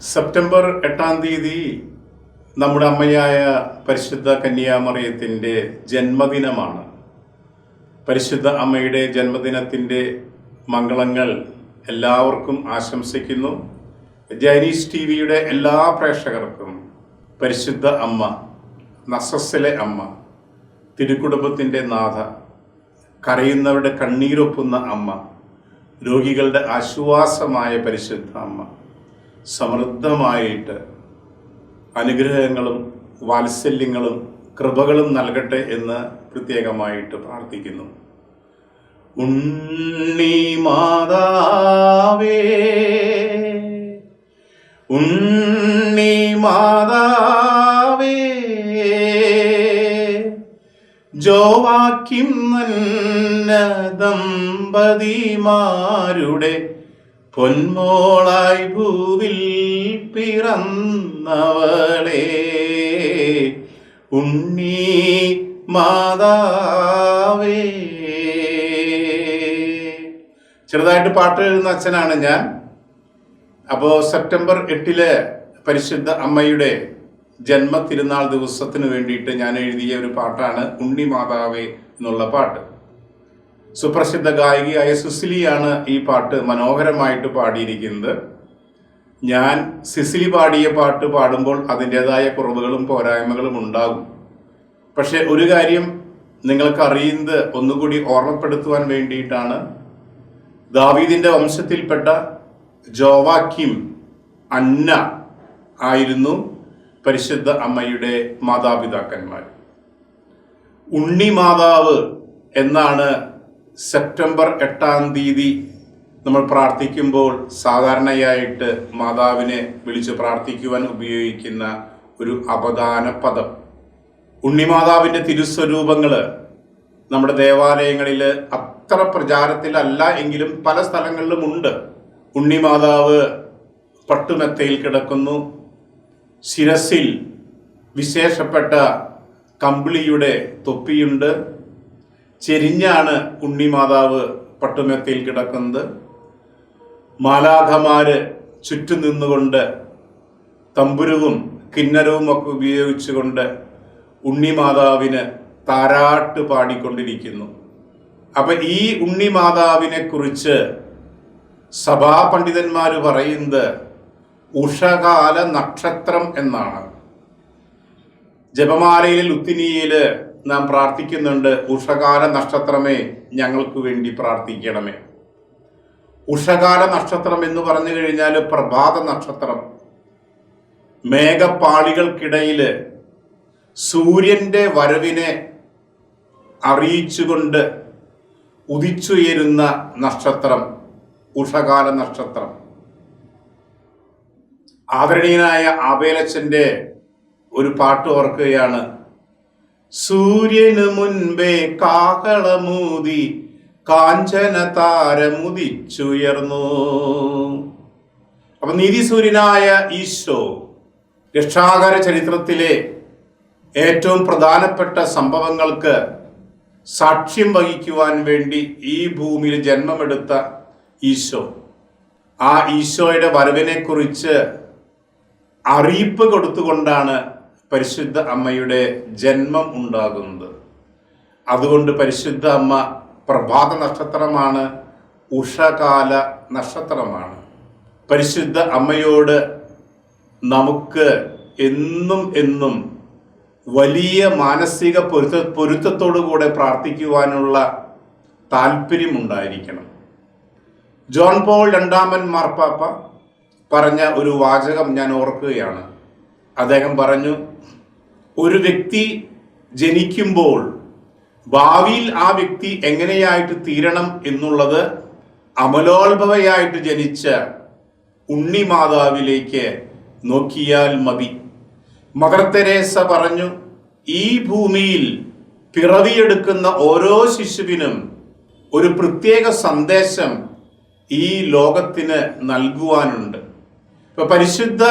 September എട്ടാം തീയതി നമ്മുടെ അമ്മയായ പരിശുദ്ധ കന്യാമറിയത്തിന്റെ ജന്മദിനമാണ്. പരിശുദ്ധ അമ്മയുടെ ജന്മദിനത്തിന്റെ മംഗളങ്ങൾ എല്ലാവർക്കും ആശംസിക്കുന്നു. ജൈനീസ് ടി വിയുടെ എല്ലാ പ്രേക്ഷകർക്കും പരിശുദ്ധ അമ്മ നസസ്സിലെ അമ്മ തിരുക്കുടുംബത്തിന്റെ നാഥ കരയുന്നവരുടെ കണ്ണീരൊപ്പുന്ന അമ്മ രോഗികളുടെ ആശ്വാസമായ പരിശുദ്ധ അമ്മ. സമൃദ്ധമായിട്ട് അനുഗ്രഹങ്ങളും വാത്സല്യങ്ങളും കൃപകളും നൽകട്ടെ എന്ന് പ്രത്യേകമായിട്ട് പ്രാർത്ഥിക്കുന്നു. ഉണ്ണി മാതാവേ ഉണ്ണി മാതാവേ ജോവാക്കിം നല്ല ദമ്പതിമാരുടെ പൊന്മോളായി ഭൂവിൽ പിറന്നവളെ. ഉണ്ണി മാതാവേ. ചെറുതായിട്ട് പാട്ട് എഴുതുന്ന അച്ഛനാണ് ഞാൻ. അപ്പോൾ സെപ്റ്റംബർ എട്ടിൽ പരിശുദ്ധ അമ്മയുടെ ജന്മ തിരുനാൾ ദിവസത്തിന് വേണ്ടിയിട്ട് ഞാൻ എഴുതിയ ഒരു പാട്ടാണ് ഉണ്ണി മാതാവേ എന്നുള്ള പാട്ട്. സുപ്രസിദ്ധ ഗായികയായ സുസിലിയാണ് ഈ പാട്ട് മനോഹരമായിട്ട് പാടിയിരിക്കുന്നത്. ഞാൻ സിസിലി പാടിയ പാട്ട് പാടുമ്പോൾ അതിന്റെതായ കുറവുകളും പോരായ്മകളും ഉണ്ടാകും. പക്ഷെ ഒരു കാര്യം നിങ്ങൾക്ക് അറിയുന്നത് ഒന്നുകൂടി ഓർമ്മപ്പെടുത്തുവാൻ വേണ്ടിയിട്ടാണ്. ദാവീദിന്റെ വംശത്തിൽപ്പെട്ട ജോവാക്കിം അന്ന ആയിരുന്നു പരിശുദ്ധ അമ്മയുടെ മാതാപിതാക്കന്മാർ. ഉണ്ണി മാതാവ് എന്നാണ് സെപ്റ്റംബർ എട്ടാം തീയതി നമ്മൾ പ്രാർത്ഥിക്കുമ്പോൾ സാധാരണയായിട്ട് മാതാവിനെ വിളിച്ച് പ്രാർത്ഥിക്കുവാൻ ഉപയോഗിക്കുന്ന ഒരു അപദാന പദം. ഉണ്ണിമാതാവിന്റെ തിരുസ്വരൂപങ്ങൾ നമ്മുടെ ദേവാലയങ്ങളിൽ അത്ര പ്രചാരത്തിലല്ല എങ്കിലും പല സ്ഥലങ്ങളിലും ഉണ്ട്. ഉണ്ണിമാതാവ് പട്ടുമെത്തയിൽ കിടക്കുന്നു. ശിരസിൽ വിശേഷപ്പെട്ട കമ്പിളിയുടെ തൊപ്പിയുണ്ട്. ചെരിഞ്ഞാണ് ഉണ്ണിമാതാവ് പട്ടുമെത്തയിൽ കിടക്കുന്നത്. മാലാഖമാര് ചുറ്റും നിന്നുകൊണ്ട് തമ്പുരവും കിന്നരവും ഒക്കെ ഉപയോഗിച്ചുകൊണ്ട് ഉണ്ണിമാതാവിന് താരാട്ട് പാടിക്കൊണ്ടിരിക്കുന്നു. അപ്പൊ ഈ ഉണ്ണിമാതാവിനെ കുറിച്ച് സഭാപണ്ഡിതന്മാർ പറയുന്നത് ഉഷകാല നക്ഷത്രം എന്നാണ്. ജപമാലയിൽ ഉത്തിനിയിൽ നാം പ്രാർത്ഥിക്കുന്നുണ്ട് ഉഷകാല നക്ഷത്രമേ ഞങ്ങൾക്ക് വേണ്ടി പ്രാർത്ഥിക്കണമേ. ഉഷകാല നക്ഷത്രം എന്ന് പറഞ്ഞു കഴിഞ്ഞാൽ പ്രഭാത നക്ഷത്രം. മേഘപ്പാളികൾക്കിടയിൽ സൂര്യന്റെ വരവിനെ അറിയിച്ചുകൊണ്ട് ഉദിച്ചുയരുന്ന നക്ഷത്രം ഉഷകാല നക്ഷത്രം. ആദരണീയനായ ആബേലച്ചന്റെ ഒരു പാട്ട് ഓർക്കുകയാണ് സൂര്യന് മുൻപേ കാഹളമൂതി കാഞ്ചന താരമുദിച്ചുയർന്നു. അപ്പൊ നീതിസൂര്യനായ ഈശോ രക്ഷാകര ചരിത്രത്തിലെ ഏറ്റവും പ്രധാനപ്പെട്ട സംഭവങ്ങൾക്ക് സാക്ഷ്യം വഹിക്കുവാൻ വേണ്ടി ഈ ഭൂമിയിൽ ജന്മമെടുത്ത ഈശോ. ആ ഈശോയുടെ വരവിനെ കുറിച്ച് അറിയിപ്പ് കൊടുത്തുകൊണ്ടാണ് പരിശുദ്ധ അമ്മയുടെ ജന്മം ഉണ്ടാകുന്നത്. അതുകൊണ്ട് പരിശുദ്ധ അമ്മ പ്രഭാത നക്ഷത്രമാണ് ഉഷകാല നക്ഷത്രമാണ്. പരിശുദ്ധ അമ്മയോട് നമുക്ക് എന്നും എന്നും വലിയ മാനസിക പൊരുത്ത പൊരുത്തത്തോടു കൂടെ പ്രാർത്ഥിക്കുവാനുള്ള താല്പര്യമുണ്ടായിരിക്കണം. ജോൺ പോൾ രണ്ടാമൻ മാർപ്പാപ്പ പറഞ്ഞ ഒരു വാചകം ഞാൻ ഓർക്കുകയാണ്. അദ്ദേഹം പറഞ്ഞു ഒരു വ്യക്തി ജനിക്കുമ്പോൾ ഭാവിയിൽ ആ വ്യക്തി എങ്ങനെയായിട്ട് തീരണം എന്നുള്ളത് അമലോത്ഭവയായിട്ട് ജനിച്ച ഉണ്ണി മാതാവിലേക്ക് നോക്കിയാൽ മതി. മദർ തെരേസ പറഞ്ഞു ഈ ഭൂമിയിൽ പിറവിയെടുക്കുന്ന ഓരോ ശിശുവിനും ഒരു പ്രത്യേക സന്ദേശം ഈ ലോകത്തിന് നൽകുവാനുണ്ട്. ഇപ്പൊ പരിശുദ്ധ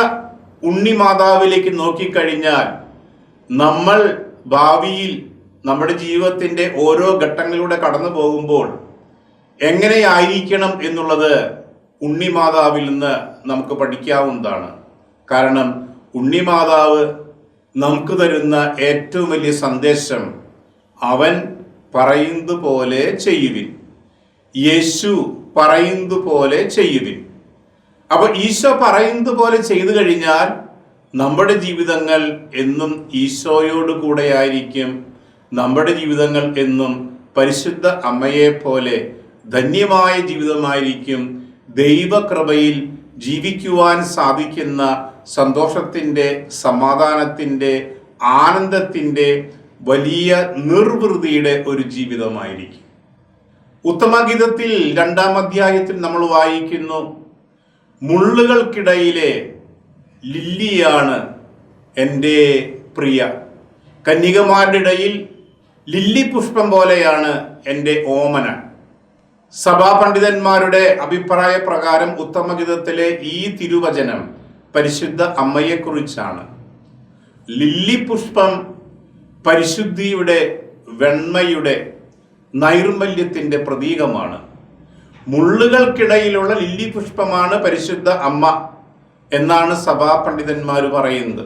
ഉണ്ണിമാതാവിലേക്ക് നോക്കിക്കഴിഞ്ഞാൽ നമ്മൾ ഭാവിയിൽ നമ്മുടെ ജീവിതത്തിന്റെ ഓരോ ഘട്ടങ്ങളിലൂടെ കടന്നു പോകുമ്പോൾ എങ്ങനെയായിരിക്കണം എന്നുള്ളത് ഉണ്ണി മാതാവിൽ നിന്ന് നമുക്ക് പഠിക്കാവുന്നതാണ്. കാരണം ഉണ്ണി മാതാവ് നമുക്ക് തരുന്ന ഏറ്റവും വലിയ സന്ദേശം അവൻ പറയുന്നത് പോലെ ചെയ്യുവിൻ. യേശു പറയുന്നത് പോലെ ചെയ്യുവിൻ. അപ്പൊ ഈശോ പറയുന്നത് പോലെ ചെയ്തു കഴിഞ്ഞാൽ നമ്മുടെ ജീവിതങ്ങൾ എന്നും ഈശോയോട് കൂടെയായിരിക്കും. നമ്മുടെ ജീവിതങ്ങൾ എന്നും പരിശുദ്ധ അമ്മയെ പോലെ ധന്യമായ ജീവിതമായിരിക്കും. ദൈവകൃപയിൽ ജീവിക്കുവാൻ സാധിക്കുന്ന സന്തോഷത്തിന്റെ സമാധാനത്തിന്റെ ആനന്ദത്തിന്റെ വലിയ നിർവൃതിയുടെ ഒരു ജീവിതമായിരിക്കും. ഉത്തമഗീതത്തിൽ രണ്ടാം അധ്യായത്തിൽ നമ്മൾ വായിക്കുന്നു മുള്ളുകൾക്കിടയിലെ ലില്ലിയാണ് എന്റെ പ്രിയ. കന്യകമാരുടെ ഇടയിൽ ലില്ലി പുഷ്പം പോലെയാണ് എന്റെ ഓമന. സഭാപണ്ഡിതന്മാരുടെ അഭിപ്രായ പ്രകാരം ഉത്തമഗീതത്തിലെ ഈ തിരുവചനം പരിശുദ്ധ അമ്മയെക്കുറിച്ചാണ്. ലില്ലി പുഷ്പം പരിശുദ്ധിയുടെ വെണ്മയുടെ നൈർമല്യത്തിന്റെ പ്രതീകമാണ്. മുള്ളുകൾക്കിടയിലുള്ള ലില്ലി പുഷ്പമാണ് പരിശുദ്ധ അമ്മ എന്നാണ് സഭാ പണ്ഡിതന്മാർ പറയുന്നത്.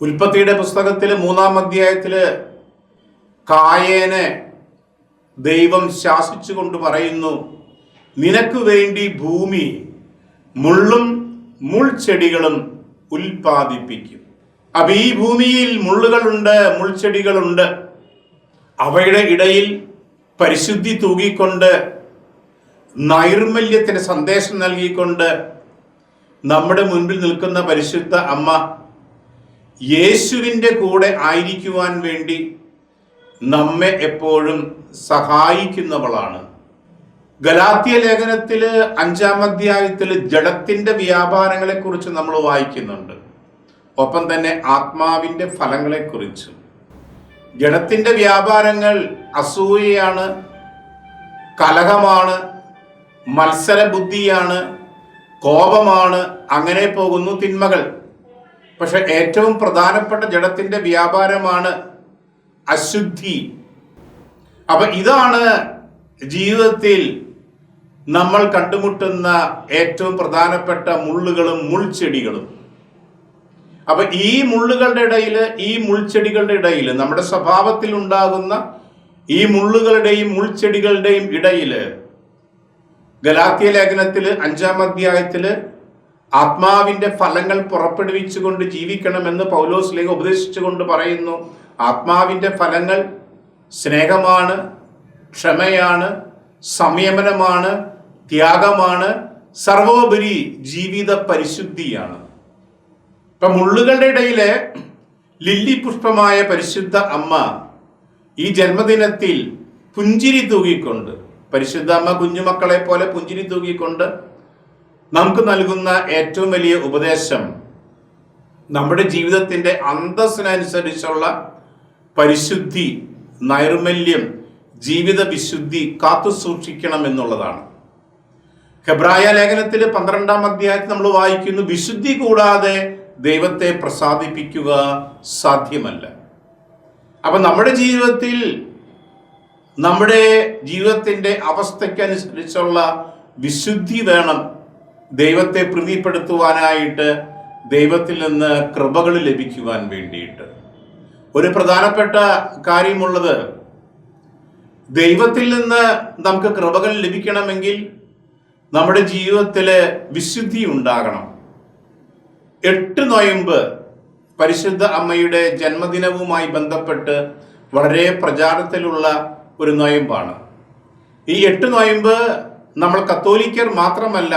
ഉൽപ്പത്തിയുടെ പുസ്തകത്തിൽ മൂന്നാം അധ്യായത്തിൽ കായേനെ ദൈവം ശാസിച്ചുകൊണ്ട് പറയുന്നു നിനക്ക് വേണ്ടി ഭൂമി മുള്ളും മുൾച്ചെടികളും ഉൽപ്പാദിപ്പിക്കും. അപ്പൊ ഈ ഭൂമിയിൽ മുള്ളുകളുണ്ട് മുൾച്ചെടികളുണ്ട്. അവയുടെ ഇടയിൽ പരിശുദ്ധി തൂകിക്കൊണ്ട് നൈർമല്യത്തിന് സന്ദേശം നൽകിക്കൊണ്ട് നമ്മുടെ മുൻപിൽ നിൽക്കുന്ന പരിശുദ്ധ അമ്മ യേശുവിന്റെ കൂടെ ആയിരിക്കുവാൻ വേണ്ടി നമ്മെ എപ്പോഴും സഹായിക്കുന്നവളാണ്. ഗലാത്തിയ ലേഖനത്തിൽ അഞ്ചാം അധ്യായത്തിൽ ജഡത്തിന്റെ വ്യാപാരങ്ങളെക്കുറിച്ച് നമ്മൾ വായിക്കുന്നുണ്ട്. ഒപ്പം തന്നെ ആത്മാവിന്റെ ഫലങ്ങളെക്കുറിച്ച്. ജഡത്തിന്റെ വ്യാപാരങ്ങൾ അസൂയയാണ് കലഹമാണ് മത്സര ബുദ്ധിയാണ് കോപമാണ് അങ്ങനെ പോകുന്നു തിന്മകൾ. പക്ഷെ ഏറ്റവും പ്രധാനപ്പെട്ട ജഡത്തിന്റെ വ്യാപാരമാണ് അശുദ്ധി. അപ്പൊ ഇതാണ് ജീവിതത്തിൽ നമ്മൾ കണ്ടുമുട്ടുന്ന ഏറ്റവും പ്രധാനപ്പെട്ട മുള്ളുകളും മുൾച്ചെടികളും. അപ്പൊ ഈ മുള്ളുകളുടെ ഇടയിൽ ഈ മുൾച്ചെടികളുടെ ഇടയിൽ നമ്മുടെ സ്വഭാവത്തിൽ ഉണ്ടാകുന്ന ഈ മുള്ളുകളുടെയും മുൾച്ചെടികളുടെയും ഇടയിൽ ഗലാത്തിയ ലേഖനത്തിൽ അഞ്ചാം അധ്യായത്തിൽ ആത്മാവിന്റെ ഫലങ്ങൾ പുറപ്പെടുവിച്ചുകൊണ്ട് ജീവിക്കണമെന്ന് പൗലോസ് ലേഖ ഉപദേശിച്ചുകൊണ്ട് പറയുന്നു. ആത്മാവിന്റെ ഫലങ്ങൾ സ്നേഹമാണ് ക്ഷമയാണ് സംയമനമാണ് ത്യാഗമാണ് സർവോപരി ജീവിത പരിശുദ്ധിയാണ്. ഇപ്പൊ മുള്ളുകളുടെ ഇടയിലെ ലില്ലി പുഷ്പമായ പരിശുദ്ധ അമ്മ ഈ ജന്മദിനത്തിൽ പുഞ്ചിരി തൂകിക്കൊണ്ട് പരിശുദ്ധ അമ്മ കുഞ്ഞുമക്കളെ പോലെ പുഞ്ചിരി തൂകിക്കൊണ്ട് നമുക്ക് നൽകുന്ന ഏറ്റവും വലിയ ഉപദേശം നമ്മുടെ ജീവിതത്തിന്റെ അന്തസ്സിനനുസരിച്ചുള്ള പരിശുദ്ധി നൈർമല്യം ജീവിത വിശുദ്ധി കാത്തു സൂക്ഷിക്കണം എന്നുള്ളതാണ്. ഹെബ്രായ ലേഖനത്തിൽ പന്ത്രണ്ടാം അധ്യായത്തിൽ നമ്മൾ വായിക്കുന്നു വിശുദ്ധി കൂടാതെ ദൈവത്തെ പ്രസാദിപ്പിക്കുക സാധ്യമല്ല. അപ്പം നമ്മുടെ ജീവിതത്തിൽ നമ്മുടെ ജീവിതത്തിന്റെ അവസ്ഥയ്ക്കനുസരിച്ചുള്ള വിശുദ്ധി വേണം ദൈവത്തെ പ്രീതിപ്പെടുത്തുവാനായിട്ട് ദൈവത്തിൽ നിന്ന് കൃപകൾ ലഭിക്കുവാൻ വേണ്ടിയിട്ട്. ഒരു പ്രധാനപ്പെട്ട കാര്യമുള്ളത് ദൈവത്തിൽ നിന്ന് നമുക്ക് കൃപകൾ ലഭിക്കണമെങ്കിൽ നമ്മുടെ ജീവിതത്തിൽ വിശുദ്ധി ഉണ്ടാകണം. എട്ട് നൊയമ്പ് പരിശുദ്ധ അമ്മയുടെ ജന്മദിനവുമായി ബന്ധപ്പെട്ട് വളരെ പ്രചാരത്തിലുള്ള ഒരു നൊയമ്പാണ്. ഈ എട്ട് നൊയമ്പ് നമ്മൾ കത്തോലിക്കർ മാത്രമല്ല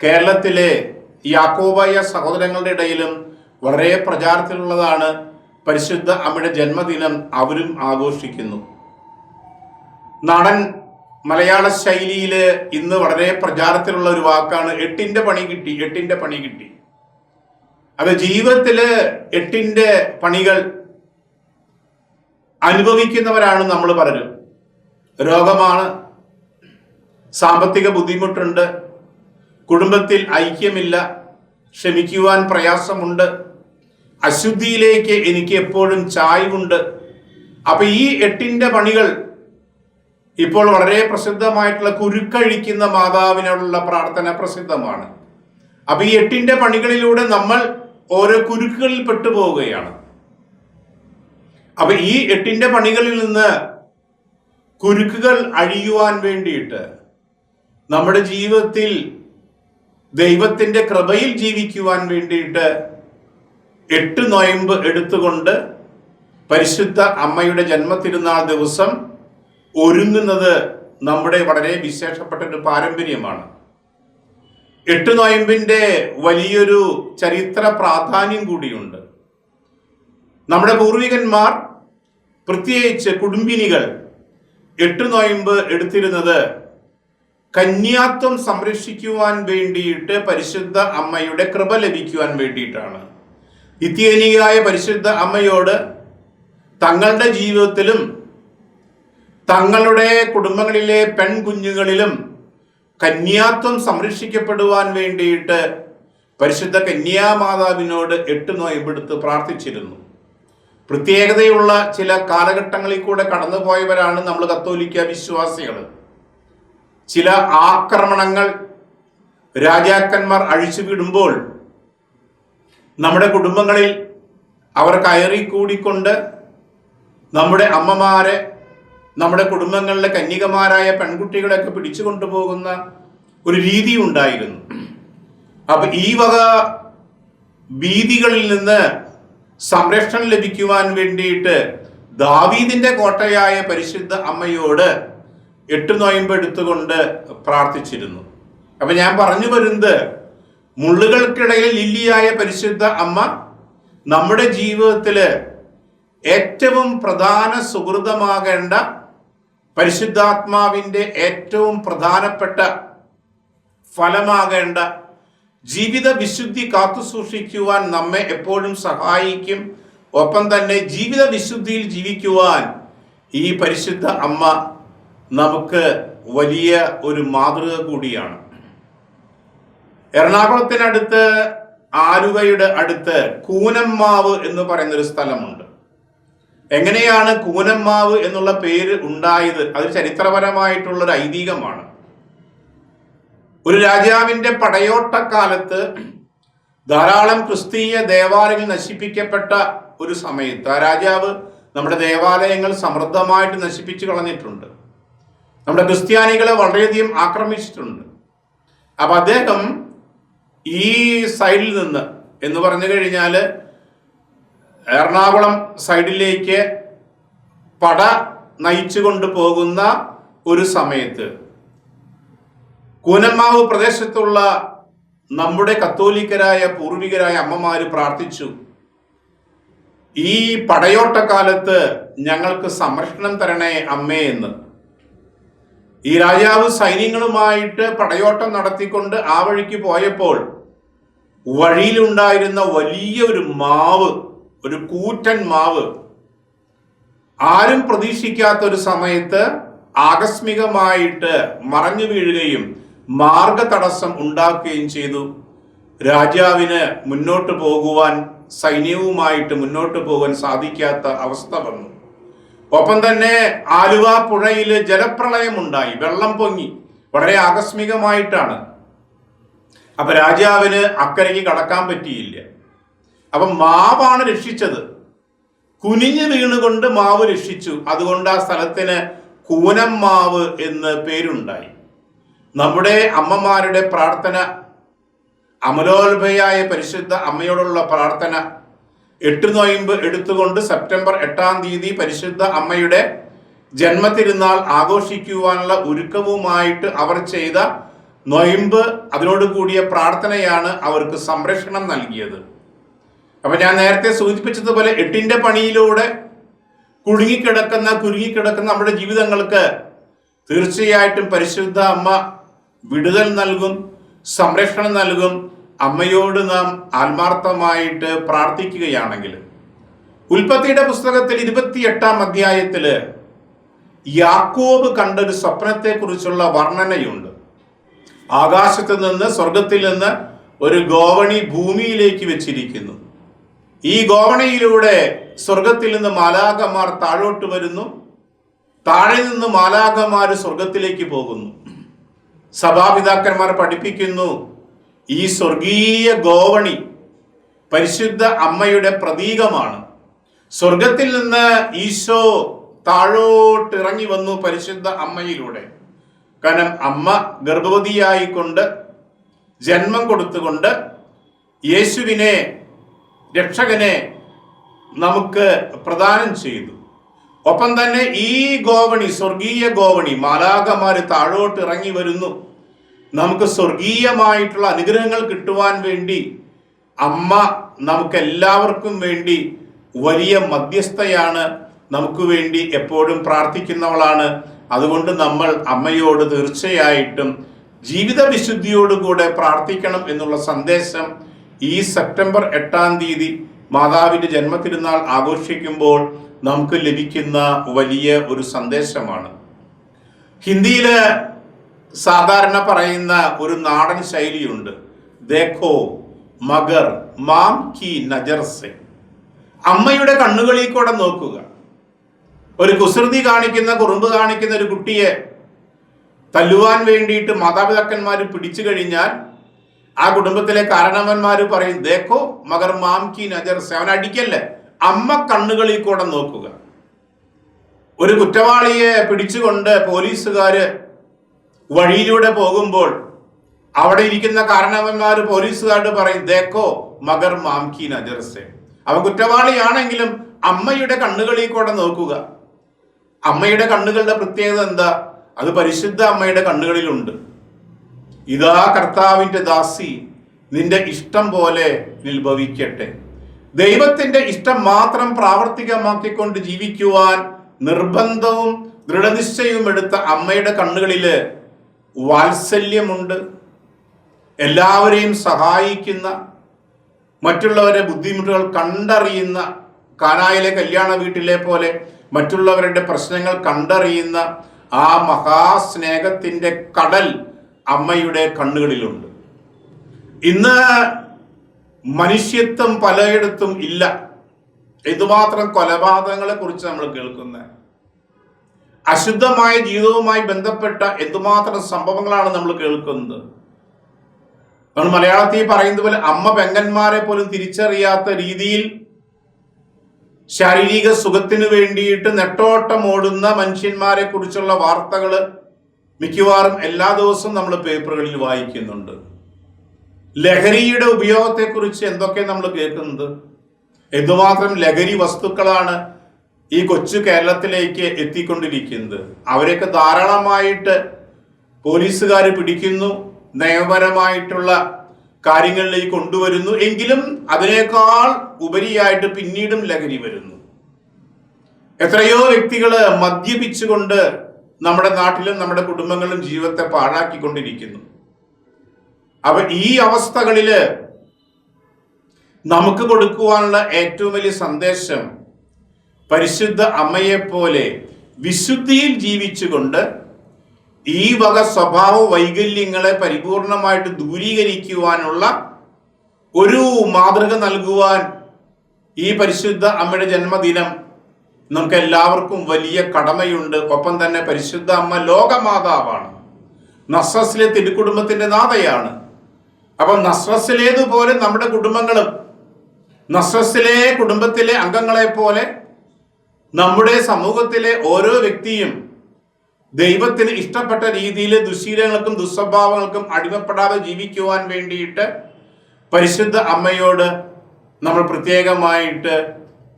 കേരളത്തിലെ യാക്കോബായ സഹോദരങ്ങളുടെ ഇടയിലും വളരെ പ്രചാരത്തിലുള്ളതാണ് പരിശുദ്ധ അമ്മയുടെ ജന്മദിനം അവരും ആഘോഷിക്കുന്നു. നടൻ മലയാള ശൈലിയിൽ ഇന്ന് വളരെ പ്രചാരത്തിലുള്ള ഒരു വാക്കാണ് എട്ടിന്റെ പണി കിട്ടി എട്ടിന്റെ പണി കിട്ടി. അത് ജീവിതത്തിൽ എട്ടിന്റെ പണികൾ അനുഭവിക്കുന്നവരാണ് നമ്മൾ പലരും. രോഗമാണ് സാമ്പത്തിക ബുദ്ധിമുട്ടുണ്ട് കുടുംബത്തിൽ ഐക്യമില്ല ക്ഷമിക്കുവാൻ പ്രയാസമുണ്ട് അശുദ്ധിയിലേക്ക് എനിക്ക് എപ്പോഴും ചായ്വുണ്ട്. അപ്പൊ ഈ എട്ടിന്റെ പണികൾ ഇപ്പോൾ വളരെ പ്രസിദ്ധമായിട്ടുള്ള കുരുക്കഴിക്കുന്ന മാതാവിനോടുള്ള പ്രാർത്ഥന പ്രസിദ്ധമാണ്. അപ്പൊ ഈ എട്ടിന്റെ പണികളിലൂടെ നമ്മൾ ഓരോ കുരുക്കുകളിൽ പെട്ടുപോവുകയാണ്. അപ്പൊ ഈ എട്ടിന്റെ പണികളിൽ നിന്ന് കുരുക്കുകൾ അഴിയുവാൻ വേണ്ടിയിട്ട് നമ്മുടെ ജീവിതത്തിൽ ദൈവത്തിന്റെ കൃപയിൽ ജീവിക്കുവാൻ വേണ്ടിയിട്ട് എട്ട് നോയമ്പ് എടുത്തുകൊണ്ട് പരിശുദ്ധ അമ്മയുടെ ജന്മത്തിരുന്നാൾ ദിവസം ഒരുങ്ങുന്നത് നമ്മുടെ വളരെ വിശേഷപ്പെട്ട ഒരു പാരമ്പര്യമാണ്. എട്ട് നോയമ്പിന്റെ വലിയൊരു ചരിത്ര പ്രാധാന്യം കൂടിയുണ്ട്. നമ്മുടെ പൂർവികന്മാർ പ്രത്യേകിച്ച് കുടുംബിനികൾ. എട്ട് നോയമ്പ് എടുത്തിരുന്നത് കന്യാത്വം സംരക്ഷിക്കുവാൻ വേണ്ടിയിട്ട് പരിശുദ്ധ അമ്മയുടെ കൃപ ലഭിക്കുവാൻ വേണ്ടിയിട്ടാണ്. നിത്യേനിയായ പരിശുദ്ധ അമ്മയോട് തങ്ങളുടെ ജീവിതത്തിലും തങ്ങളുടെ കുടുംബങ്ങളിലെ പെൺകുഞ്ഞുങ്ങളിലും കന്യാത്വം സംരക്ഷിക്കപ്പെടുവാൻ വേണ്ടിയിട്ട് പരിശുദ്ധ കന്യാമാതാവിനോട് എട്ട് നോയമ്പെടുത്ത് പ്രാർത്ഥിച്ചിരുന്നു. പ്രത്യേകതയുള്ള ചില കാലഘട്ടങ്ങളിൽ കൂടെ കടന്നുപോയവരാണ് നമ്മൾ കത്തോലിക്ക വിശ്വാസികൾ. ചില ആക്രമണങ്ങൾ രാജാക്കന്മാർ അഴിച്ചു വിടുമ്പോൾ നമ്മുടെ കുടുംബങ്ങളിൽ അവർ കയറി കൂടിക്കൊണ്ട് നമ്മുടെ അമ്മമാരെ നമ്മുടെ കുടുംബങ്ങളിലെ കന്യകമാരായ പെൺകുട്ടികളെയൊക്കെ പിടിച്ചു കൊണ്ടുപോകുന്ന ഒരു രീതി ഉണ്ടായിരുന്നു. അപ്പൊ ഈ വക ഭീതികളിൽ നിന്ന് സംരക്ഷണം ലഭിക്കുവാൻ വേണ്ടിയിട്ട് ദാവീദിന്റെ കോട്ടയായ പരിശുദ്ധ അമ്മയോട് എട്ട് നോയമ്പ് എടുത്തുകൊണ്ട് പ്രാർത്ഥിച്ചിരുന്നു. അപ്പൊ ഞാൻ പറഞ്ഞു വരുന്നത് മുള്ളുകൾക്കിടയിൽ ലില്ലിയായ പരിശുദ്ധ അമ്മ നമ്മുടെ ജീവിതത്തിൽ ഏറ്റവും പ്രധാന സുഹൃതമാകേണ്ട പരിശുദ്ധാത്മാവിന്റെ ഏറ്റവും പ്രധാനപ്പെട്ട ഫലമാകേണ്ട ജീവിത വിശുദ്ധി കാത്തുസൂക്ഷിക്കുവാൻ നമ്മെ എപ്പോഴും സഹായിക്കും. ഒപ്പം തന്നെ ജീവിത വിശുദ്ധിയിൽ ജീവിക്കുവാൻ ഈ പരിശുദ്ധ അമ്മ നമുക്ക് വലിയ ഒരു മാതൃക കൂടിയാണ്. എറണാകുളത്തിനടുത്ത് ആലുവയുടെ അടുത്ത് കൂനമ്മാവ് എന്ന് പറയുന്നൊരു സ്ഥലമുണ്ട്. എങ്ങനെയാണ് കൂനമ്മാവ് എന്നുള്ള പേര് ഉണ്ടായത്? അത് ചരിത്രപരമായിട്ടുള്ള ഒരു ഐതിഹ്യമാണ്. ഒരു രാജാവിന്റെ പടയോട്ടക്കാലത്ത് ധാരാളം ക്രിസ്തീയ ദേവാലയങ്ങൾ നശിപ്പിക്കപ്പെട്ട ഒരു സമയത്ത് ആ രാജാവ് നമ്മുടെ ദേവാലയങ്ങൾ സമൃദ്ധമായിട്ട് നശിപ്പിച്ചു കളഞ്ഞിട്ടുണ്ട്. നമ്മുടെ ക്രിസ്ത്യാനികളെ വളരെയധികം ആക്രമിച്ചിട്ടുണ്ട്. അപ്പൊ അദ്ദേഹം ഈ സൈഡിൽ നിന്ന് എന്ന് പറഞ്ഞു കഴിഞ്ഞാൽ എറണാകുളം സൈഡിലേക്ക് പട നയിച്ചുകൊണ്ട് പോകുന്ന ഒരു സമയത്ത് കൂനമ്മാവ് പ്രദേശത്തുള്ള നമ്മുടെ കത്തോലിക്കരായ പൂർവികരായ അമ്മമാര് പ്രാർത്ഥിച്ചു. ഈ പടയോട്ടക്കാലത്ത് ഞങ്ങൾക്ക് സംരക്ഷണം തരണേ അമ്മേ എന്ന്. ഈ രാജാവ് സൈന്യങ്ങളുമായിട്ട് പടയോട്ടം നടത്തിക്കൊണ്ട് ആ വഴിക്ക് പോയപ്പോൾ വഴിയിലുണ്ടായിരുന്ന വലിയ ഒരു മാവ് ഒരു കൂറ്റൻ മാവ് ആരും പ്രതീക്ഷിക്കാത്ത ഒരു സമയത്ത് ആകസ്മികമായിട്ട് മറഞ്ഞു വീഴുകയും മാർഗ തടസ്സം ഉണ്ടാക്കുകയും ചെയ്തു. രാജാവിന് മുന്നോട്ട് പോകുവാൻ സൈന്യവുമായിട്ട് മുന്നോട്ട് പോകാൻ സാധിക്കാത്ത അവസ്ഥ വന്നു. ഒപ്പം തന്നെ ആലുവ പുഴയിൽ ജലപ്രളയം ഉണ്ടായി. വെള്ളം പൊങ്ങി. വളരെ ആകസ്മികമായിട്ടാണ്. അപ്പൊ രാജാവിന് അക്കരയ്ക്ക് കടക്കാൻ പറ്റിയില്ല. അപ്പൊ മാവാണ് രക്ഷിച്ചത്. കുനിഞ്ഞു വീണുകൊണ്ട് മാവ് രക്ഷിച്ചു. അതുകൊണ്ട് ആ സ്ഥലത്തിന് കൂനം മാവ് എന്ന് പേരുണ്ടായി. നമ്മുടെ അമ്മമാരുടെ പ്രാർത്ഥന അമലോത്ഭയായ പരിശുദ്ധ അമ്മയോടുള്ള പ്രാർത്ഥന എട്ട് നോയമ്പ് എടുത്തുകൊണ്ട് സെപ്റ്റംബർ എട്ടാം തീയതി പരിശുദ്ധ അമ്മയുടെ ജന്മത്തിരുന്നാൾ ആഘോഷിക്കുവാനുള്ള ഒരുക്കവുമായിട്ട് അവർ ചെയ്ത നൊയമ്പ് അതിനോട് കൂടിയ പ്രാർത്ഥനയാണ് അവർക്ക് സംരക്ഷണം നൽകിയത്. അപ്പൊ ഞാൻ നേരത്തെ സൂചിപ്പിച്ചതുപോലെ എട്ടിന്റെ പണിയിലൂടെ കുടുങ്ങിക്കിടക്കുന്ന കുരുങ്ങിക്കിടക്കുന്ന നമ്മുടെ ജീവിതങ്ങൾക്ക് തീർച്ചയായിട്ടും പരിശുദ്ധ അമ്മ വിടുതൽ നൽകും സംരക്ഷണം നൽകും അമ്മയോട് നാം ആത്മാർത്ഥമായിട്ട് പ്രാർത്ഥിക്കുകയാണെങ്കിൽ. ഉൽപ്പത്തിയുടെ പുസ്തകത്തിൽ ഇരുപത്തിയെട്ടാം അധ്യായത്തിൽ യാക്കോബ് കണ്ടൊരു സ്വപ്നത്തെക്കുറിച്ചുള്ള വർണനയുണ്ട്. ആകാശത്ത് നിന്ന് സ്വർഗത്തിൽ നിന്ന് ഒരു ഗോവണി ഭൂമിയിലേക്ക് വെച്ചിരിക്കുന്നു. ഈ ഗോവണിയിലൂടെ സ്വർഗത്തിൽ നിന്ന് മാലാകമാർ താഴോട്ട് വരുന്നു. താഴെ നിന്ന് മാലാകമാർ സ്വർഗത്തിലേക്ക് പോകുന്നു. സഭാപിതാക്കന്മാർ പഠിപ്പിക്കുന്നു. ഈ സ്വർഗീയ ഗോവണി പരിശുദ്ധ അമ്മയുടെ പ്രതീകമാണ്. സ്വർഗത്തിൽ നിന്ന് ഈശോ താഴോട്ട് ഇറങ്ങി വന്നു പരിശുദ്ധ അമ്മയിലൂടെ. കാരണം അമ്മ ഗർഭവതിയായിക്കൊണ്ട് ജന്മം കൊടുത്തുകൊണ്ട് യേശുവിനെ രക്ഷകനെ നമുക്ക് പ്രദാനം ചെയ്തു. ഒപ്പം തന്നെ ഈ ഗോവണി സ്വർഗീയ ഗോവണി മാലാകമാര് താഴോട്ട് ഇറങ്ങി വരുന്നു. നമുക്ക് സ്വർഗീയമായിട്ടുള്ള അനുഗ്രഹങ്ങൾ കിട്ടുവാൻ വേണ്ടി അമ്മ നമുക്ക് എല്ലാവർക്കും വേണ്ടി വലിയ മധ്യസ്ഥയാണ് നമുക്ക് വേണ്ടി എപ്പോഴും പ്രാർത്ഥിക്കുന്നവളാണ്. അതുകൊണ്ട് നമ്മൾ അമ്മയോട് തീർച്ചയായിട്ടും ജീവിത വിശുദ്ധിയോടുകൂടെ പ്രാർത്ഥിക്കണം എന്നുള്ള സന്ദേശം ഈ സെപ്റ്റംബർ എട്ടാം തീയതി മാതാവിന്റെ ജന്മതിരുനാൾ ആഘോഷിക്കുമ്പോൾ നമുക്ക് ലഭിക്കുന്ന വലിയ ഒരു സന്ദേശമാണ്. ഹിന്ദിയിൽ സാധാരണ പറയുന്ന ഒരു നാടൻ ശൈലിയുണ്ട്. ദേഖോ മഗർ മാം കി നജർസെ അമ്മയുടെ കണ്ണുകളിൽ കൂടെ നോക്കുക. ഒരു കുസൃതി കാണിക്കുന്ന കുറുമ്പ് കാണിക്കുന്ന ഒരു കുട്ടിയെ തല്ലുവാൻ വേണ്ടിയിട്ട് മാതാപിതാക്കന്മാർ പിടിച്ചു കഴിഞ്ഞാൽ ആ കുടുംബത്തിലെ കാരണവന്മാർ പറയും ദേഖോ മഗർ മാം കി നജർസെ അവൻ അടിക്കല്ലേ? അമ്മ കണ്ണുകളിൽ കൂടെ നോക്കുക. ഒരു കുറ്റവാളിയെ പിടിച്ചുകൊണ്ട് പോലീസുകാര് വഴിയിലൂടെ പോകുമ്പോൾ അവിടെ ഇരിക്കുന്ന കാരണവന്മാർ പോലീസുകാരോട് പറയും ദേക്കോ മകർ മാംകി നജർസെ അവ കുറ്റവാളിയാണെങ്കിലും അമ്മയുടെ കണ്ണുകളിൽ കൂടെ നോക്കുക. അമ്മയുടെ കണ്ണുകളുടെ പ്രത്യേകത എന്താ? അത് പരിശുദ്ധ അമ്മയുടെ കണ്ണുകളിലുണ്ട്. ഇതാ കർത്താവിന്റെ ദാസി നിന്റെ ഇഷ്ടം പോലെ നിൽഭവിക്കട്ടെ. ദൈവത്തിന്റെ ഇഷ്ടം മാത്രം പ്രാവർത്തികമാക്കിക്കൊണ്ട് ജീവിക്കുവാൻ നിർബന്ധവും ദൃഢനിശ്ചയവും എടുത്ത അമ്മയുടെ കണ്ണുകളിൽ വാത്സല്യമുണ്ട്. എല്ലാവരെയും സഹായിക്കുന്ന മറ്റുള്ളവരെ ബുദ്ധിമുട്ടുകൾ കണ്ടറിയുന്ന കാനായിലെ കല്യാണ വീട്ടിലെ പോലെ മറ്റുള്ളവരുടെ പ്രശ്നങ്ങൾ കണ്ടറിയുന്ന ആ മഹാസ്നേഹത്തിന്റെ കടൽ അമ്മയുടെ കണ്ണുകളിലുണ്ട്. ഇന്ന് മനുഷ്യത്വം പലയിടത്തും ഇല്ല. ഇതുമാത്രം കൊലപാതകങ്ങളെ കുറിച്ച് നമ്മൾ കേൾക്കുന്നത് അശുദ്ധമായ ജീവിതവുമായി ബന്ധപ്പെട്ട എന്തുമാത്രം സംഭവങ്ങളാണ് നമ്മൾ കേൾക്കുന്നത്. നമ്മൾ മലയാളത്തിൽ പറയുന്നത് പോലെ അമ്മ പെങ്ങന്മാരെ പോലും തിരിച്ചറിയാത്ത രീതിയിൽ ശാരീരിക സുഖത്തിന് വേണ്ടിയിട്ട് നെട്ടോട്ടം ഓടുന്ന മനുഷ്യന്മാരെ കുറിച്ചുള്ള വാർത്തകൾ മിക്കവാറും എല്ലാ ദിവസവും നമ്മൾ പേപ്പറുകളിൽ വായിക്കുന്നുണ്ട്. ലഹരിയുടെ ഉപയോഗത്തെക്കുറിച്ച് എന്തൊക്കെ നമ്മൾ കേൾക്കുന്നത്? എന്തുമാത്രം ലഹരി വസ്തുക്കളാണ് ഈ കൊച്ചു കേരളത്തിലേക്ക് എത്തിക്കൊണ്ടിരിക്കുന്നത്? അവരെയൊക്കെ ധാരാളമായിട്ട് പോലീസുകാർ പിടിക്കുന്നു നിയമപരമായിട്ടുള്ള കാര്യങ്ങളിലേക്ക് കൊണ്ടുവരുന്നു. എങ്കിലും അതിനേക്കാൾ ഉപരിയായിട്ട് പിന്നീടും ലഹരി വരുന്നു. എത്രയോ വ്യക്തികൾ മദ്യപിച്ചുകൊണ്ട് നമ്മുടെ നാട്ടിലും നമ്മുടെ കുടുംബങ്ങളിലും ജീവിതത്തെ പാഴാക്കിക്കൊണ്ടിരിക്കുന്നു. അപ്പൊ ഈ അവസ്ഥകളിൽ നമുക്ക് കൊടുക്കുവാനുള്ള ഏറ്റവും വലിയ സന്ദേശം പരിശുദ്ധ അമ്മയെ പോലെ വിശുദ്ധിയിൽ ജീവിച്ചുകൊണ്ട് ഈ വക സ്വഭാവ വൈകല്യങ്ങളെ പരിപൂർണമായിട്ട് ദൂരീകരിക്കുവാനുള്ള ഒരു മാതൃക നൽകുവാൻ ഈ പരിശുദ്ധ അമ്മയുടെ ജന്മദിനം നമുക്ക് എല്ലാവർക്കും വലിയ കടമയുണ്ട്. ഒപ്പം തന്നെ പരിശുദ്ധ അമ്മ ലോകമാതാവാണ്. നസസിലെ തിരുക്കുടുംബത്തിന്റെ നാഥയാണ്. അപ്പം നസ്രസിലേതുപോലെ നമ്മുടെ കുടുംബങ്ങളും നസ്രസിലെ കുടുംബത്തിലെ അംഗങ്ങളെ പോലെ നമ്മുടെ സമൂഹത്തിലെ ഓരോ വ്യക്തിയും ദൈവത്തിന് ഇഷ്ടപ്പെട്ട രീതിയിൽ ദുശീലങ്ങൾക്കും ദുസ്വഭാവങ്ങൾക്കും അടിമപ്പെടാതെ ജീവിക്കുവാൻ വേണ്ടിയിട്ട് പരിശുദ്ധ അമ്മയോട് നമ്മൾ പ്രത്യേകമായിട്ട്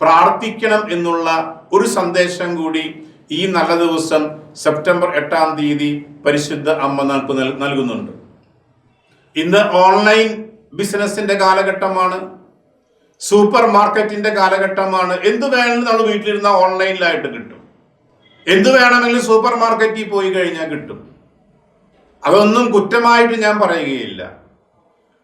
പ്രാർത്ഥിക്കണം എന്നുള്ള ഒരു സന്ദേശം കൂടി ഈ നല്ല ദിവസം സെപ്റ്റംബർ എട്ടാം തീയതി പരിശുദ്ധ അമ്മ നൽകുന്നുണ്ട്. ഇന്ന് ഓൺലൈൻ ബിസിനസിന്റെ കാലഘട്ടമാണ്. സൂപ്പർ മാർക്കറ്റിന്റെ കാലഘട്ടമാണ്. എന്ത് വേണമെങ്കിലും നമ്മൾ വീട്ടിലിരുന്ന ഓൺലൈനിലായിട്ട് കിട്ടും. എന്ത് വേണമെങ്കിലും സൂപ്പർ മാർക്കറ്റിൽ പോയി കഴിഞ്ഞാൽ കിട്ടും. അതൊന്നും കുറ്റമായിട്ട് ഞാൻ പറയുകയില്ല.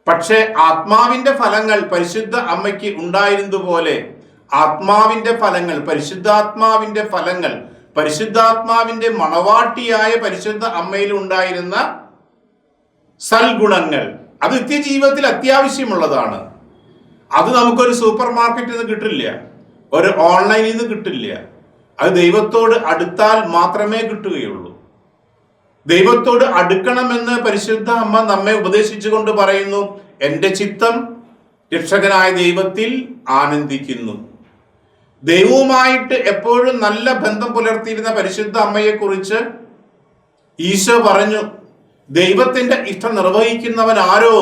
പക്ഷേ ആത്മാവിന്റെ ഫലങ്ങൾ പരിശുദ്ധ അമ്മയ്ക്ക് ഉണ്ടായിരുന്നതുപോലെ ആത്മാവിന്റെ ഫലങ്ങൾ പരിശുദ്ധാത്മാവിന്റെ ഫലങ്ങൾ പരിശുദ്ധാത്മാവിന്റെ മണവാട്ടിയായ പരിശുദ്ധ അമ്മയിൽ ഉണ്ടായിരുന്ന സൽഗുണങ്ങൾ. അത് നിത്യജീവിതത്തിൽ അത്യാവശ്യമുള്ളതാണ്. അത് നമുക്കൊരു സൂപ്പർ മാർക്കറ്റിൽ നിന്ന് കിട്ടില്ല. ഒരു ഓൺലൈനിൽ നിന്ന് കിട്ടില്ല. അത് ദൈവത്തോട് അടുത്താൽ മാത്രമേ കിട്ടുകയുള്ളൂ. ദൈവത്തോട് അടുക്കണമെന്ന് പരിശുദ്ധ അമ്മ നമ്മെ ഉപദേശിച്ചുകൊണ്ട് പറയുന്നു എന്റെ ചിത്തം രക്ഷകനായ ദൈവത്തിൽ ആനന്ദിക്കുന്നു. ദൈവവുമായിട്ട് എപ്പോഴും നല്ല ബന്ധം പുലർത്തിയിരുന്ന പരിശുദ്ധ അമ്മയെക്കുറിച്ച് ഈശോ പറഞ്ഞു ദൈവത്തിന്റെ ഇഷ്ടം നിർവഹിക്കുന്നവൻ ആരോ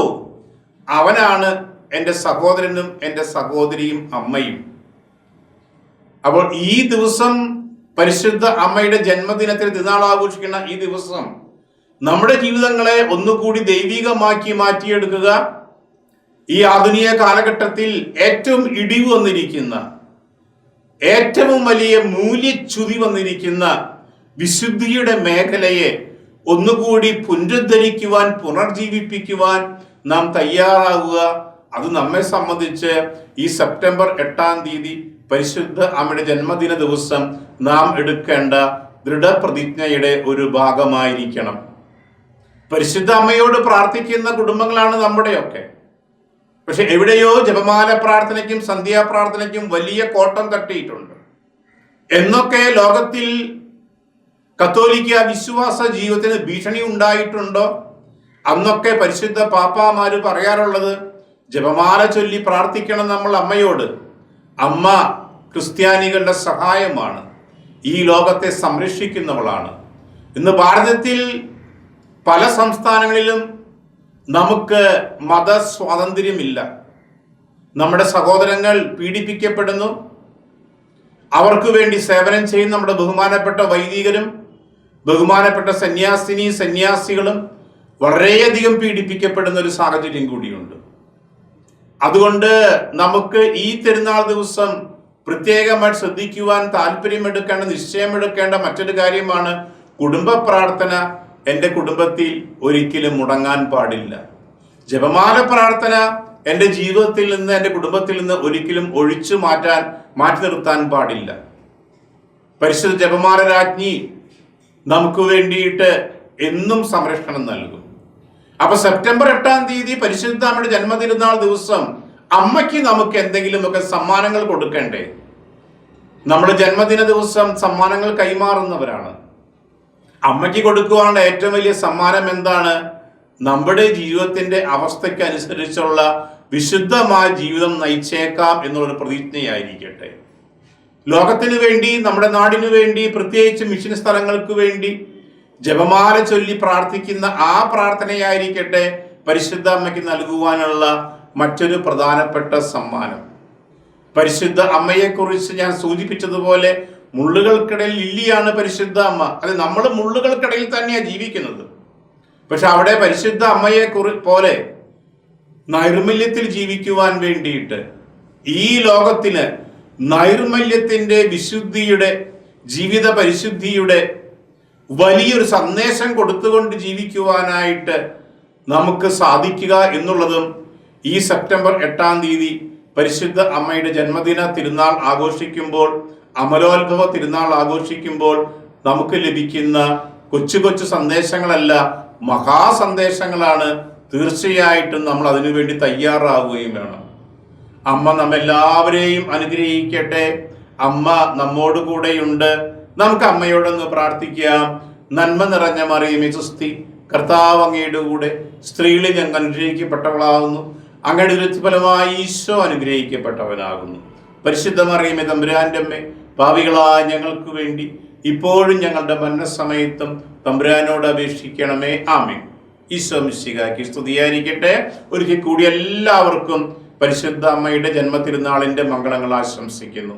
അവനാണ് എന്റെ സഹോദരനും എന്റെ സഹോദരിയും അമ്മയും. അപ്പോൾ ഈ ദിവസം പരിശുദ്ധ അമ്മയുടെ ജന്മദിനത്തിൽ തിരുനാൾ ആഘോഷിക്കുന്ന ഈ ദിവസം നമ്മുടെ ജീവിതങ്ങളെ ഒന്നുകൂടി ദൈവികമാക്കി മാറ്റിയെടുക്കുക. ഈ ആധുനിക കാലഘട്ടത്തിൽ ഏറ്റവും ഇടിവ് വന്നിരിക്കുന്ന ഏറ്റവും വലിയ മൂല്യച്യുതി വന്നിരിക്കുന്ന വിശുദ്ധിയുടെ മേഖലയെ ഒന്നുകൂടി പുനരുദ്ധരിക്കുവാൻ പുനർജീവിപ്പിക്കുവാൻ നാം തയ്യാറാകുക അത് നമ്മെ സംബന്ധിച്ച് ഈ സെപ്റ്റംബർ എട്ടാം തീയതി പരിശുദ്ധ അമ്മയുടെ ജന്മദിന ദിവസം നാം എടുക്കേണ്ട ദൃഢപ്രതിജ്ഞയുടെ ഒരു ഭാഗമായിരിക്കണം. പരിശുദ്ധ അമ്മയോട് പ്രാർത്ഥിക്കുന്ന കുടുംബങ്ങളാണ് നമ്മുടെയൊക്കെ. പക്ഷെ എവിടെയോ ജപമാല പ്രാർത്ഥനയ്ക്കും സന്ധ്യാപ്രാർത്ഥനയ്ക്കും വലിയ കോട്ടം തട്ടിയിട്ടുണ്ട്. എന്നൊക്കെ ലോകത്തിൽ കത്തോലിക്ക വിശ്വാസ ജീവിതത്തിന് ഭീഷണി ഉണ്ടായിട്ടുണ്ടോ? അന്നൊക്കെ പരിശുദ്ധ പാപ്പാമാര് പറയാറുള്ളത് ജപമാല ചൊല്ലി പ്രാർത്ഥിക്കണം നമ്മൾ അമ്മയോട്. അമ്മ ക്രിസ്ത്യാനികളുടെ സഹായമാണ്. ഈ ലോകത്തെ സംരക്ഷിക്കുന്നവളാണ്. ഇന്ന് ഭാരതത്തിൽ പല സംസ്ഥാനങ്ങളിലും നമുക്ക് മതസ്വാതന്ത്ര്യമില്ല നമ്മുടെ സഹോദരങ്ങൾ പീഡിപ്പിക്കപ്പെടുന്നു. അവർക്ക് വേണ്ടി സേവനം ചെയ്യുന്ന നമ്മുടെ ബഹുമാനപ്പെട്ട വൈദികരും ബഹുമാനപ്പെട്ട സന്യാസിനി സന്യാസികളും വളരെയധികം പീഡിപ്പിക്കപ്പെടുന്ന ഒരു സാഹചര്യം കൂടിയുണ്ട്. അതുകൊണ്ട് നമുക്ക് ഈ തിരുനാൾ ദിവസം പ്രത്യേകമായി ശ്രദ്ധിക്കുവാൻ താല്പര്യമെടുക്കേണ്ട നിശ്ചയമെടുക്കേണ്ട മറ്റൊരു കാര്യമാണ് കുടുംബ പ്രാർത്ഥന. എന്റെ കുടുംബത്തിൽ ഒരിക്കലും മുടങ്ങാൻ പാടില്ല. ജപമാല പ്രാർത്ഥന എന്റെ ജീവിതത്തിൽ നിന്ന് എന്റെ കുടുംബത്തിൽ നിന്ന് ഒരിക്കലും ഒഴിച്ചു മാറ്റാൻ മാറ്റി നിർത്താൻ പാടില്ല. പരിശുദ്ധ ജപമാല രാജ്ഞി നമുക്ക് വേണ്ടിയിട്ട് എന്നും സംരക്ഷണം നൽകും. അപ്പൊ സെപ്റ്റംബർ എട്ടാം തീയതി പരിശുദ്ധ അമ്മയുടെ ജന്മതിരുന്നാൾ ദിവസം അമ്മയ്ക്ക് നമുക്ക് എന്തെങ്കിലുമൊക്കെ സമ്മാനങ്ങൾ കൊടുക്കണ്ടേ? നമ്മൾ ജന്മദിന ദിവസം സമ്മാനങ്ങൾ കൈമാറുന്നവരാണ്. അമ്മയ്ക്ക് കൊടുക്കുവാനുള്ള ഏറ്റവും വലിയ സമ്മാനം എന്താണ്? നമ്മുടെ ജീവിതത്തിന്റെ അവസ്ഥയ്ക്ക് അനുസരിച്ചുള്ള വിശുദ്ധമായ ജീവിതം നയിച്ചേക്കാം എന്നുള്ളൊരു പ്രതിജ്ഞയായിരിക്കട്ടെ. ലോകത്തിന് വേണ്ടി നമ്മുടെ നാടിനു വേണ്ടി പ്രത്യേകിച്ച് മിഷൻ സ്ഥലങ്ങൾക്ക് വേണ്ടി ജപമാല ചൊല്ലി പ്രാർത്ഥിക്കുന്ന ആ പ്രാർത്ഥനയായിരിക്കട്ടെ പരിശുദ്ധ അമ്മയ്ക്ക് നൽകുവാനുള്ള മറ്റൊരു പ്രധാനപ്പെട്ട സമ്മാനം. പരിശുദ്ധ അമ്മയെക്കുറിച്ച് ഞാൻ സൂചിപ്പിച്ചതുപോലെ മുള്ളുകൾക്കിടയിൽ ലില്ലിയാണ് പരിശുദ്ധ അമ്മ. അത് നമ്മൾ മുള്ളുകൾക്കിടയിൽ തന്നെയാണ് ജീവിക്കുന്നത്. പക്ഷെ അവിടെ പരിശുദ്ധ അമ്മയെ കുറി പോലെ നൈർമല്യത്തിൽ ജീവിക്കുവാൻ വേണ്ടിയിട്ട് ഈ ലോകത്തിന് നൈർമല്യത്തിന്റെ വിശുദ്ധിയുടെ ജീവിത പരിശുദ്ധിയുടെ വലിയൊരു സന്ദേശം കൊടുത്തുകൊണ്ട് ജീവിക്കുവാനായിട്ട് നമുക്ക് സാധിക്കുക എന്നുള്ളതും ഈ സെപ്റ്റംബർ എട്ടാം തീയതി പരിശുദ്ധ അമ്മയുടെ ജന്മദിന തിരുനാൾ ആഘോഷിക്കുമ്പോൾ അമലോത്ഭവ തിരുനാൾ ആഘോഷിക്കുമ്പോൾ നമുക്ക് ലഭിക്കുന്ന കൊച്ചു കൊച്ചു സന്ദേശങ്ങളല്ല മഹാസന്ദേശങ്ങളാണ് തീർച്ചയായിട്ടും നമ്മൾ അതിനുവേണ്ടി തയ്യാറാവുകയും വേണം. അമ്മ നമ്മെല്ലാവരെയും അനുഗ്രഹിക്കട്ടെ. അമ്മ നമ്മോട് കൂടെയുണ്ട്. നമുക്ക് അമ്മയോടൊന്ന് പ്രാർത്ഥിക്കാം. നന്മ നിറഞ്ഞ മറിയമേ സുസ്തി കർത്താവ് അങ്ങയുടെ കൂടെ സ്ത്രീകളിൽ ഞങ്ങൾ അനുഗ്രഹിക്കപ്പെട്ടവളാകുന്നു. അങ്ങയുടെ ഋതുഫലമായി ഈശോ അനുഗ്രഹിക്കപ്പെട്ടവനാകുന്നു. പരിശുദ്ധ മറിയമേ തമ്പുരാന്റെ അമ്മേ ഭാവികളായ ഞങ്ങൾക്ക് വേണ്ടി ഇപ്പോഴും ഞങ്ങളുടെ മരണസമയത്തും തമ്പുരാനോട് അപേക്ഷിക്കണമേ. ആമേ ഈശോ മിശികാക്കി സ്തുതിയായിരിക്കട്ടെ. ഒരിക്കൽ കൂടി എല്ലാവർക്കും പരിശുദ്ധ അമ്മയുടെ ജന്മതിരുനാളിന്റെ മംഗളങ്ങൾ ആശംസിക്കുന്നു.